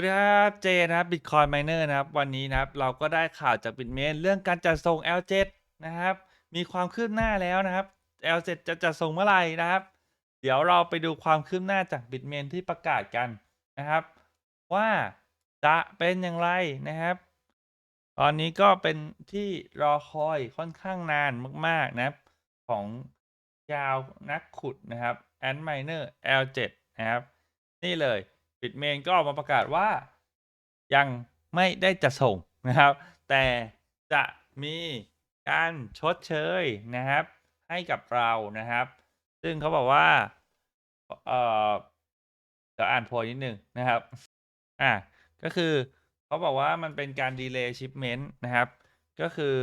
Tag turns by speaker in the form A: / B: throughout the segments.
A: สวัสดีครับเจนะครับ Bitcoin Miner นะครับ วันนี้นะครับ เราก็ได้ข่าวจาก Bitmain เรื่องการจัดส่ง L7 นะครับ มีความคืบหน้าแล้วนะครับ L7 จะจัดส่งเมื่อไหร่นะครับ เดี๋ยวเราไปดูความคืบหน้าจาก Bitmain ที่ประกาศกันนะครับ ว่าจะเป็นอย่างไรนะครับ ตอนนี้ก็เป็นที่รอคอยค่อนข้างนานมากๆนะครับ ของยาวนักขุดนะครับ Ant Miner L7 นะครับ นี่เลย Bitmain ก็ออกมาประกาศว่ายังไม่ได้จะส่งนะครับ แต่จะมีการชดเชยนะครับ ให้กับเรานะครับ ซึ่งเขาบอกว่า เออเดี๋ยวอ่านโพยนิดนึงนะครับ อะก็คือเขาบอกว่ามันเป็นการดีเลย์ชิปเมนต์นะครับ ก็คือ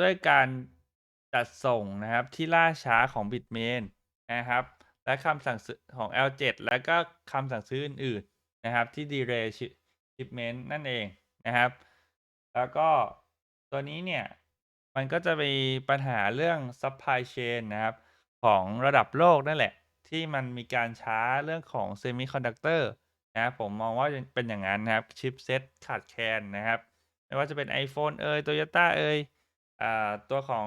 A: ด้วยการจัดส่งนะครับที่ล่าช้าของ Bitmain นะครับ และคำสั่งซื้อของ L7 แล้วก็คำสั่งซื้ออื่นๆนะครับ ที่ delay shipment นั่นเองนะครับ แล้วก็ตัวนี้เนี่ย มันก็จะมีปัญหาเรื่อง supply chain นะครับ ของระดับโลกนั่นแหละ ที่มันมีการช้าเรื่องของ semiconductor นะครับผมมองว่าเป็นอย่างนั้นนะครับ ชิปเซ็ตขาดแคลนนะครับ ไม่ว่าจะเป็น iPhone เอย Toyota เอยอ่าตัวของ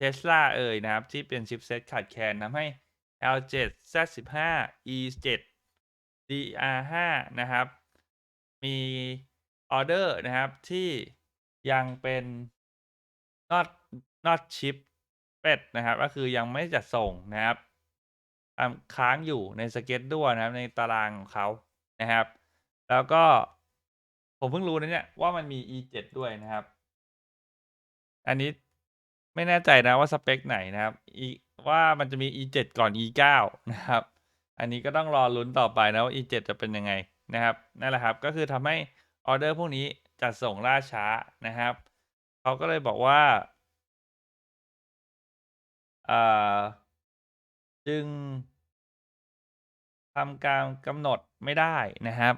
A: Tesla เอ่ยนะครับ ที่เป็นชิปเซ็ตขาดแคลนทำให้ L7 Z15 E7 DR5 นะครับ มีออเดอร์นะครับที่ยังเป็น not not ship เป็ดนะครับ ก็คือยังไม่จัดส่งนะครับค้างอยู่ในสเก็ตด้วยนะครับ ในตารางของเขานะครับ แล้วก็ผมเพิ่งรู้นะเนี่ยว่ามันมี E7 ด้วยนะครับ อันนี้ ไม่แน่ใจนะว่าสเปคไหนนะครับ E ว่ามันจะมี E7 ก่อน E9 นะครับ อันนี้ก็ต้องรอลุ้นต่อไปนะว่า E7 จะเป็นยังไงนะครับนั่นแหละครับก็คือทำให้ออเดอร์พวกนี้จัดส่งล่าช้านะครับเขาก็เลยบอกว่าอ่าจึงทำการกำหนดไม่ได้นะครับ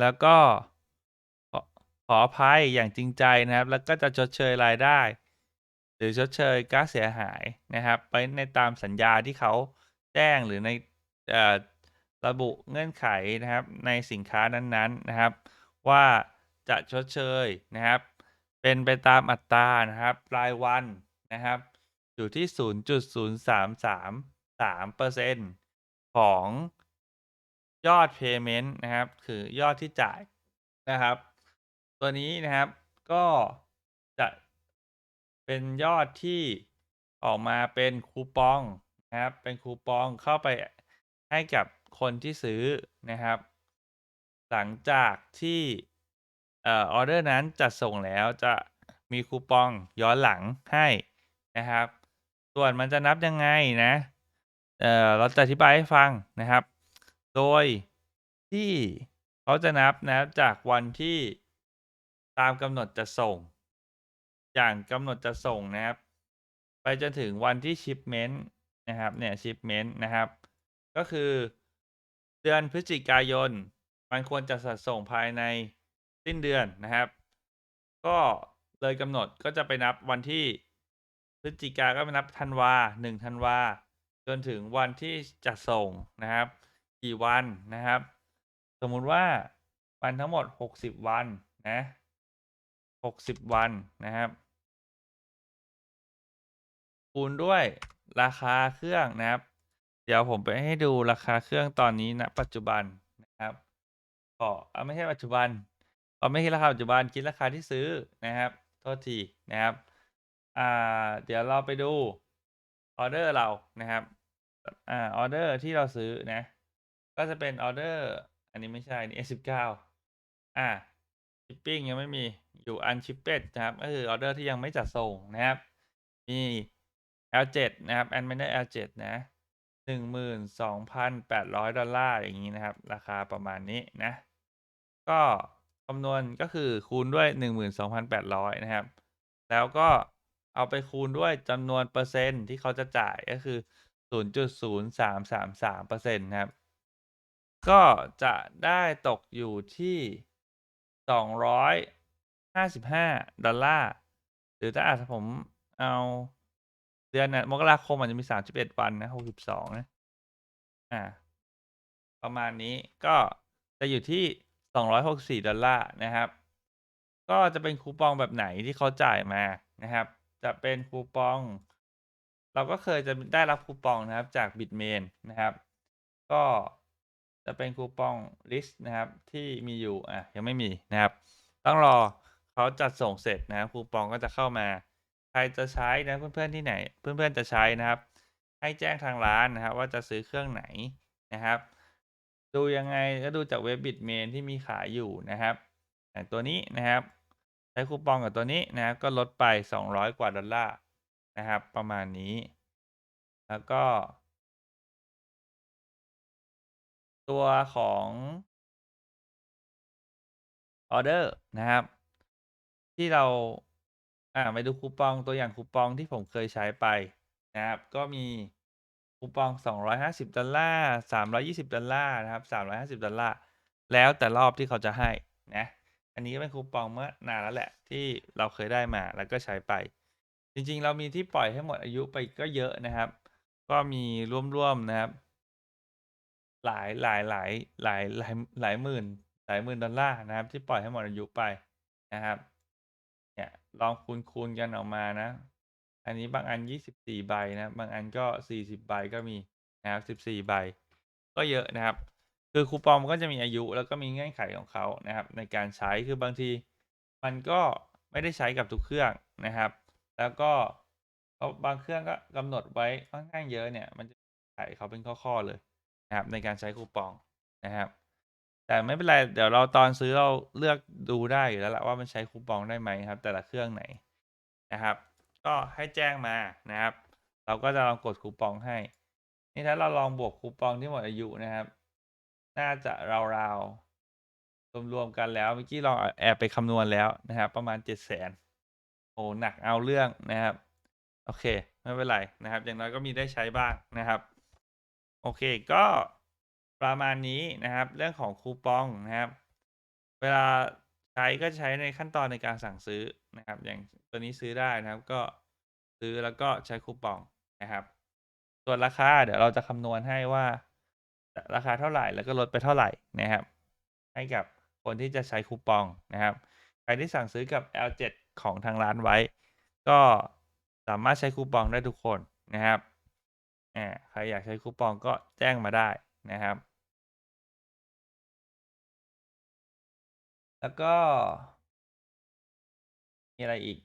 A: แล้วก็ขอขออภัยอย่างจริงใจนะครับ แล้วก็จะชดเชยรายได้ หรือชดเชยค่าเสียหายนะครับไปในตามสัญญาที่เขาแจ้งหรือในระบุเงื่อนไขนะครับในสินค้านั้นๆนะครับ ว่าจะชดเชยนะครับ เป็นไปตามอัตรานะครับรายวันนะครับ อยู่ที่ 0.0333%ของยอด payment นะครับ คือยอดที่จ่ายนะครับ ตัวนี้นะครับก็จะ เป็นยอดที่ออกมาเป็นคูปองนะครับ เป็นคูปองเข้าไปให้กับคนที่ซื้อนะครับ หลังจากที่ออเดอร์นั้นจัดส่งแล้วจะมีคูปองย้อนหลังให้นะครับ ส่วนมันจะนับยังไงนะเเราจะอธิบายให้ฟังนะครับ โดยที่เขาจะนับนะจากวันที่ตามกำหนดจะส่ง อย่างกำหนดจะส่งนะครับ ไปจนถึงวันที่ชิปเมนต์นะครับเนี่ยชิปเมนต์นะครับ ก็คือเดือนพฤศจิกายน มันควรจะสัดส่งภายในสิ้นเดือนนะครับ ก็เลยกำหนดก็จะไปนับวันที่พฤศจิกาก็ไปนับธันวาหนึ่งธันวาจนถึงวันที่จะส่งนะครับ กี่วันนะครับ สมมุติว่าวันทั้งหมดหกสิบวันนะหกสิบวันนะครับ คูณด้วยราคาเครื่องนะครับ เดี๋ยวผมไปให้ดูราคาเครื่องตอนนี้ณนะปัจจุบันนะครับขอเอาไม่ใช่ปัจจุบันเอไม่ใช่ราคาปัจจุบันคิดราคาที่ซื้อนะครับ โทษทีนะครับ อ่า เดี๋ยวเราไปดูออเดอร์เรานะครับ อ่าออเดอร์ที่เราซื้อนะ ก็จะเป็นออเดอร์ อันนี้ไม่ใช่นี่ S19 อ่าชิปปิ้งยังไม่มีอยู่อันชิปเป็ดนะครับก็คือออเดอร์ที่ยังไม่จัดส่งนะครับ มี L7 นะครับอันไม่ได้ L7 นะหนึ่งหมื่นสองพันแปดร้อยดอลลาร์อย่างนี้นะครับ ราคาประมาณนี้นะ ก็คำนวณก็คือคูณด้วยหนึ่งหมื่นสองพันแปดร้อยนะครับ แล้วก็เอาไปคูณด้วยจำนวนเปอร์เซ็นต์ที่เขาจะจ่ายก็คือศูนย์จุดศูนย์สามสามสามเปอร์เซ็นต์นะครับ ก็จะได้ตกอยู่ที่สองร้อยห้าสิบห้าดอลลาร์ หรือถ้าอาจผมเอา ดือนนะมกราคมอาจจะมีสามสิบเอ็ดวันนะหกสิบสองนะอ่า ประมาณนี้ก็จะอยู่ที่264ดอลลาร์นะครับ ก็จะเป็นคูปองแบบไหนที่เขาจ่ายมานะครับ จะเป็นคูปอง เราก็เคยจะได้รับคูปองนะครับจาก Bitmain นะครับ ก็จะเป็นคูปอง list นะครับที่มีอยู่อะยังไม่มีนะครับ ต้องรอเขาจัดส่งเสร็จนะครับคูปองก็จะเข้ามา ครจะใช้นะเพื่อนๆที่ไหน เพื่อนๆจะใช้นะครับ ให้แจ้งทางร้านนะครับ ว่าจะซื้อเครื่องไหนนะครับ ดูยังไงก็ดูจากเว็บบิตเมนที่มีขายอยู่นะครับอย่างตัวนี้นะครับ ใช้คูปองกับตัวนี้นะครับก็ลดไป 200 กว่าดอลลาร์นะครับ ประมาณนี้ แล้วก็ ตัวของออเดอร์นะครับ ที่เรา อ่าไปดูคูปองตัวอย่างคูปองที่ผมเคยใช้ไปนะครับ ก็มีคูปอง 250 ดอลลาร์ 320 ดอลลาร์นะครับ 350 ดอลลาร์ แล้วแต่รอบที่เขาจะให้นะ อันนี้ก็เป็นคูปองเมื่อนานแล้วแหละที่เราเคยได้มาแล้วก็ใช้ไป จริงๆ เรามีที่ปล่อยให้หมดอายุไปก็เยอะนะครับ ก็มีร่วมๆนะครับ หลายหลายหลายหลายหลายหลายหมื่นหลายหมื่นดอลลาร์นะครับ ที่ปล่อยให้หมดอายุไปนะครับ ลองคูณคูณกันออกมานะ อันนี้บางอัน 24 ใบนะ บางอันก็ 40 ใบก็มีนะครับ 14 ใบ ก็เยอะนะครับ คือคูปองมันก็จะมีอายุแล้วก็มีเงื่อนไขของเขานะครับ ในการใช้คือบางที มันก็ไม่ได้ใช้กับทุกเครื่องนะครับ แล้วก็บางเครื่องก็กำหนดไว้ค่อนข้างเยอะเนี่ย มันจะไขเขาเป็นข้อๆเลยนะครับ ในการใช้คูปองนะครับ แต่ไม่เป็นไร เดี๋ยวเราตอนซื้อเราเลือกดูได้อยู่แล้วแหละว่ามันใช้คูปองได้ไหมครับ แต่ละเครื่องไหนนะครับ ก็ให้แจ้งมานะครับ เราก็จะลองกดคูปองให้ นี่ถ้าเราลองบวกคูปองที่หมดอายุนะครับ น่าจะราวๆรวมๆกันแล้วเมื่อกี้ลองแอบไปคำนวณแล้วนะครับ ประมาณ7 0 0 0 0 0โอ้หนักเอาเรื่องนะครับ โอเค ไม่เป็นไรนะครับ อย่างน้อยก็มีได้ใช้บ้างนะครับ โอเคก็ ประมาณนี้นะครับ เรื่องของคูปองนะครับ เวลาใช้ก็ใช้ในขั้นตอนในการสั่งซื้อนะครับ อย่างตัวนี้ซื้อได้นะครับ ก็ซื้อแล้วก็ใช้คูปองนะครับ ส่วนราคาเดี๋ยวเราจะคำนวณให้ว่า ราคาเท่าไหร่แล้วก็ลดไปเท่าไหร่นะครับ ให้กับคนที่จะใช้คูปองนะครับ ใครที่สั่งซื้อกับ L7 ของทางร้านไว้ ก็สามารถใช้คูปองได้ทุกคนนะครับใครอยากใช้คูปองก็แจ้งมาได้ นะครับ แล้วก็ มีอะไรอีก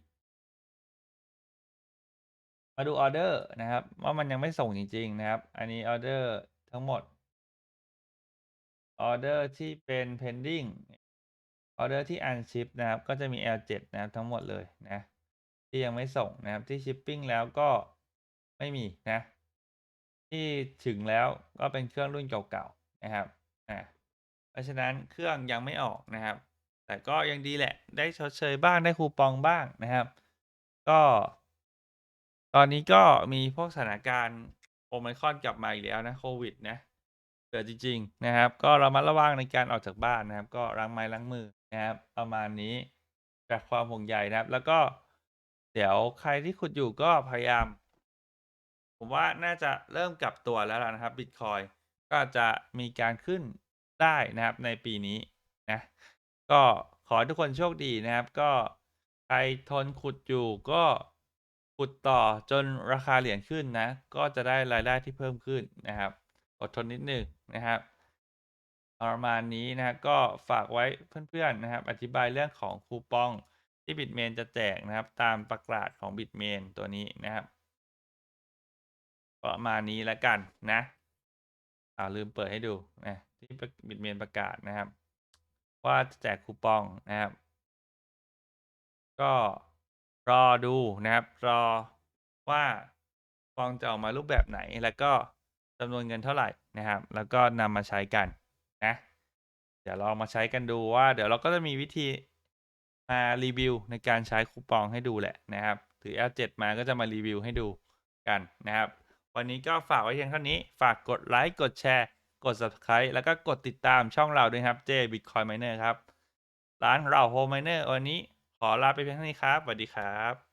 A: มาดูออเดอร์นะครับ ว่ามันยังไม่ส่งจริง ๆ นะครับ อันนี้ออเดอร์ทั้งหมดออเดอร์ที่เป็น pending ออเดอร์ที่ unship นะครับ ก็จะมี L7 นะครับทั้งหมดเลยนะ ที่ยังไม่ส่งนะครับที่ shipping แล้วก็ไม่มีนะ ที่ถึงแล้วก็เป็นเครื่องรุ่นเก่าๆนะครับอ่าเพราะฉะนั้นเครื่องยังไม่ออกนะครับ แต่ก็ยังดีแหละ ได้ชดเชยบ้างได้คูปองบ้างนะครับ ก็ ตอนนี้ก็มีพวกสถานการณ์โอไมคอนกลับมาอีกแล้วนะโควิดนะเกิดจริง ๆ นะครับ ก็เระมัดระวังในการออกจากบ้านนะครับ ก็ล้างไม้ล้างมือนะครับ ประมาณนี้จากความห่วงใยนะครับ แล้วก็เดี๋ยวใครที่ขุดอยู่ก็พยายาม ผมว่าน่าจะเริ่มกลับตัวแล้วล่ะนะครับบิตคอยก็จะมีการขึ้นได้นะครับในปีนี้นะก็ขอทุกคนโชคดีนะครับ ก็ใครทนขุดอยู่ก็ขุดต่อจนราคาเหรียญขึ้นนะ ก็จะได้รายได้ที่เพิ่มขึ้นนะครับอดทนนิดนึงนะครับประมาณนี้นะก็ฝากไว้เพื่อนๆนะครับ อธิบายเรื่องของคูปองที่บิตเมนจะแจกนะครับ ตามประกาศของบิตเมนตัวนี้นะครับ ประมาณนี้แล้วกันนะ อ่าลืมเปิดให้ดูนะที่บิตเมนประกาศนะครับ ว่าจะแจกคูปองนะครับ ก็รอดูนะครับ รอว่าคูปองจะออกมารูปแบบไหน แล้วก็จำนวนเงินเท่าไหร่นะครับ แล้วก็นำมาใช้กันนะ เดี๋ยวลองมาใช้กันดูว่า เดี๋ยวเราก็จะมีวิธีมารีวิวในการใช้คูปองให้ดูแหละนะครับ ถือ L7 มาก็จะมารีวิวให้ดูกันนะครับ วันนี้ก็ฝากไว้เพียงเท่านี้ ฝากกดไลค์กดแชร์ กด subscribe แล้วก็กดติดตามช่องเราด้วยครับ J Bitcoin Miner ครับ ร้านเรา Home Miner วันนี้ขอลาไปเพียงเท่านี้ครับสวัสดีครับ